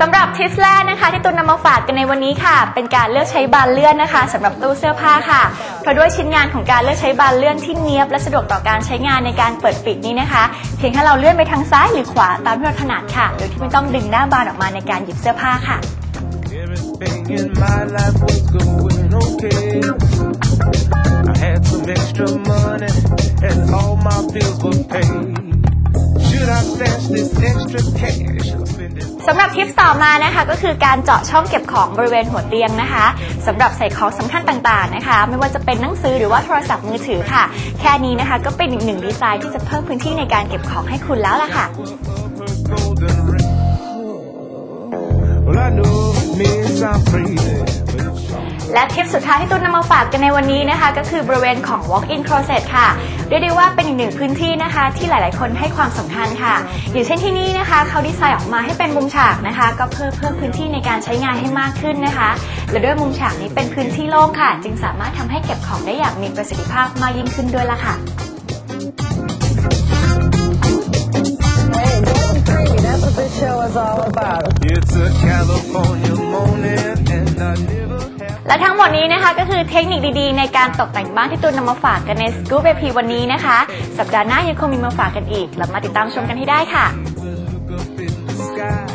สำหรับทิปแรกนะคะที่ตุนนำมาฝากกันในวันนี้ค่ะ เป็นการเลือกใช้บานเลื่อนนะคะสำหรับตู้เสื้อผ้าค่ะ เพราะด้วยชิ้นงานของการเลือกใช้บานเลื่อนที่เนียบและสะดวกต่อการใช้งานในการเปิดปิดนี้นะคะ เพียงแค่เราเลื่อนไปทางซ้ายหรือขวาตามที่เราถนัดค่ะ โดยที่ไม่ต้องดึงหน้าบานออกมาในการหยิบเสื้อผ้าค่ะ Everything in my life was going okay. I had some extra money and all my bills were paid. Should I stash this extra cash? สำหรับทิปต่อมานะคะก็คือการเจาะช่องเก็บของบริเวณหัวเตียงนะคะสำหรับใส่ของสำคัญต่างๆนะคะ ไม่ว่าจะเป็นหนังสือหรือว่าโทรศัพท์มือถือค่ะ แค่นี้นะคะก็เป็นอีกหนึ่งดีไซน์ที่จะเพิ่มพื้นที่ในการเก็บของให้คุณแล้วล่ะค่ะ Her golden ring. Well, I know it may sound crazy, but it's true. และทิปสุดท้ายที่ตุ้นนำมาฝากกันในวันนี้นะคะ ก็คือบริเวณของ walk-in closet ค่ะเรียกได้ว่าเป็นอีกหนึ่งพื้นที่นะคะ ที่หลาย ๆ คนให้ความสำคัญค่ะ อย่างเช่นที่นี่นะคะเขาดีไซน์ออกมาให้เป็นมุมฉากนะคะ ก็เพิ่มเพิ่มพื้นที่ในการใช้งานให้มากขึ้นนะคะ และด้วยมุมฉากนี้เป็นพื้นที่โล่งค่ะ จึงสามารถทำให้เก็บของได้อย่างมีประสิทธิภาพมากยิ่งขึ้นด้วยล่ะค่ะ Hey, going crazy. That's what this show is all about. It's a California morning and I need. และทั้งหมดนี้นะคะก็คือเทคนิคดีๆ ในการตกแต่งบ้านที่ตูนนำมาฝากกันในสกู๊ปเอพีวันนี้นะคะ สัปดาห์หน้ายังคงมีมาฝากกันอีกแล้วมาติดตามชมกันให้ได้ค่ะ